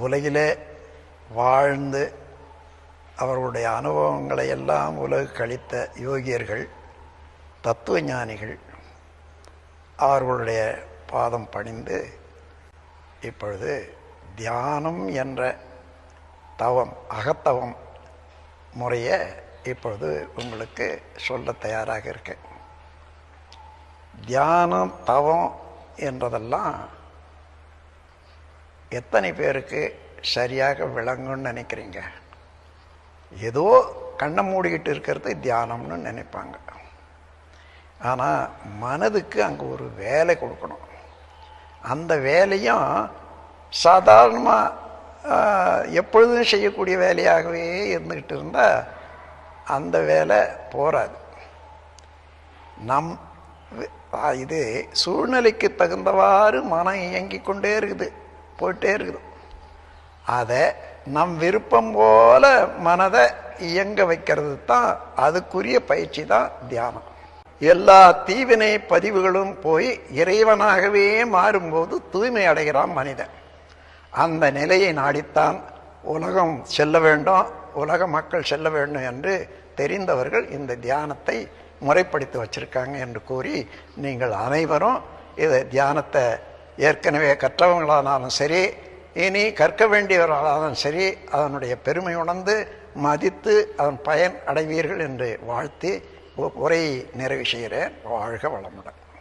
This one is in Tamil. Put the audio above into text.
உலகிலே வாழ்ந்து அவர்களுடைய அனுபவங்களை எல்லாம் உலகு கழித்த யோகியர்கள் தத்துவ ஞானிகள் அவர்களுடைய பாதம் பணிந்து இப்பொழுது தியானம் என்ற தவம் அகத்தவம் முறையை இப்பொழுது உங்களுக்கு சொல்ல தயாராக இருக்கேன் தியானம் தவம் என்றதெல்லாம் எத்தனை பேருக்கு சரியாக விளங்கும்னு நினைக்கிறீங்க? ஏதோ கண்ணை மூடிக்கிட்டு இருக்கிறது தியானம்னு நினைப்பாங்க. ஆனால் மனதுக்கு அங்கே ஒரு வேலை கொடுக்கணும். அந்த வேலையும் சாதாரணமாக எப்பொழுதும் செய்யக்கூடிய வேலையாகவே இருந்துக்கிட்டு இருந்தால் அந்த வேலை போராது நம் இது சூழ்நிலைக்கு தகுந்தவாறு மனம் இயங்கி கொண்டே இருக்குது. போயிட்டே இருக்குது. அதை நம் விருப்பம் போல மனதை இயங்க வைக்கிறது தான் அதுக்குரிய பயிற்சி தான் தியானம். எல்லா தீவினை பதிவுகளும் போய் இறைவனாகவே மாறும்போது தூய்மை அடைகிறான் மனிதன். அந்த நிலையை நாடித்தான் உலகம் செல்ல வேண்டும் உலக மக்கள் செல்ல வேண்டும் என்று தெரிந்தவர்கள் இந்த தியானத்தை முறைப்படுத்தி வச்சிருக்காங்க என்று கூறி நீங்கள் அனைவரும் இதை தியானத்தை ஏற்கனவே கற்றவங்களானாலும் சரி இனி கற்க வேண்டியவர்களானாலும் சரி அதனுடைய பெருமை உணர்ந்து மதித்து அதன் பயன் அடைவீர்கள் என்று வாழ்த்தி உரையை நிறைவு செய்கிறேன். வாழ்க வளமுடன்.